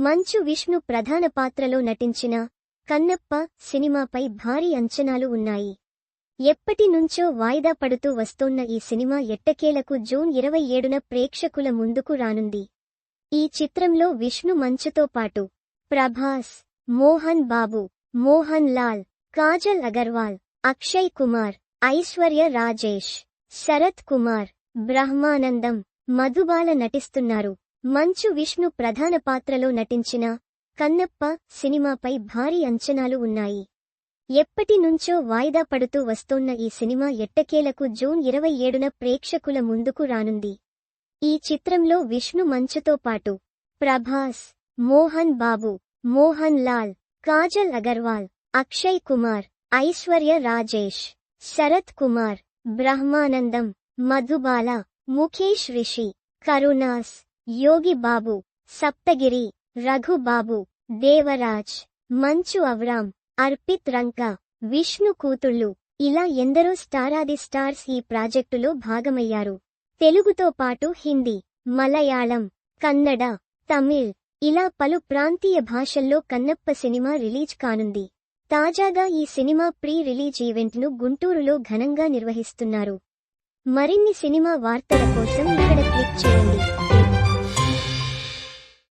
మంచు విష్ణు ప్రధాన పాత్రలో నటించిన కన్నప్ప సినిమాపై భారీ అంచనాలు ఉన్నాయి. ఎప్పటి నుంచో వాయిదా పడుతూ వస్తోన్న ఈ సినిమా ఎట్టకేలకు జూన్ ఇరవై ఏడున ప్రేక్షకుల ముందుకు రానుంది. ఈ చిత్రంలో విష్ణు మంచుతో పాటు ప్రభాస్ మోహన్ బాబు మోహన్ లాల్ కాజల్ అగర్వాల్ అక్షయ్ కుమార్ ఐశ్వర్య రాజేష్ శరత్ కుమార్ బ్రహ్మానందం మధుబాల నటిస్తున్నారు. మంచు విష్ణు ప్రధాన పాత్రలో నటించిన కన్నప్ప సినిమాపై భారీ అంచనాలు ఉన్నాయి. ఎప్పటి నుంచో వాయిదా పడుతూ వస్తోన్న ఈ సినిమా ఎట్టకేలకు జూన్ ఇరవై ఏడున ప్రేక్షకుల ముందుకు రానుంది. ఈ చిత్రంలో విష్ణు మంచుతో పాటు ప్రభాస్ మోహన్ బాబు మోహన్ లాల్ కాజల్ అగర్వాల్ అక్షయ్ కుమార్ ఐశ్వర్య రాజేష్ శరత్ కుమార్ బ్రహ్మానందం మధుబాల ముఖేష్ రిషి కరుణాస్ యోగి బాబు సప్తగిరి రఘుబాబు దేవరాజ్ మంచు అవరాం అర్పిత్ రంక విష్ణు కూతుళ్ళు ఇలా ఎందరో స్టారాది స్టార్స్ ఈ ప్రాజెక్టులో భాగమయ్యారు. తెలుగుతో పాటు హిందీ మలయాళం కన్నడ తమిళ్ ఇలా పలు ప్రాంతీయ భాషల్లో కన్నప్ప సినిమా రిలీజ్ కానుంది. తాజాగా ఈ సినిమా ప్రీ రిలీజ్ ఈవెంట్ను గుంటూరులో ఘనంగా నిర్వహిస్తున్నారు. మరిన్ని సినిమా వార్తల కోసం ఇక్కడ క్లిక్ చేయండి.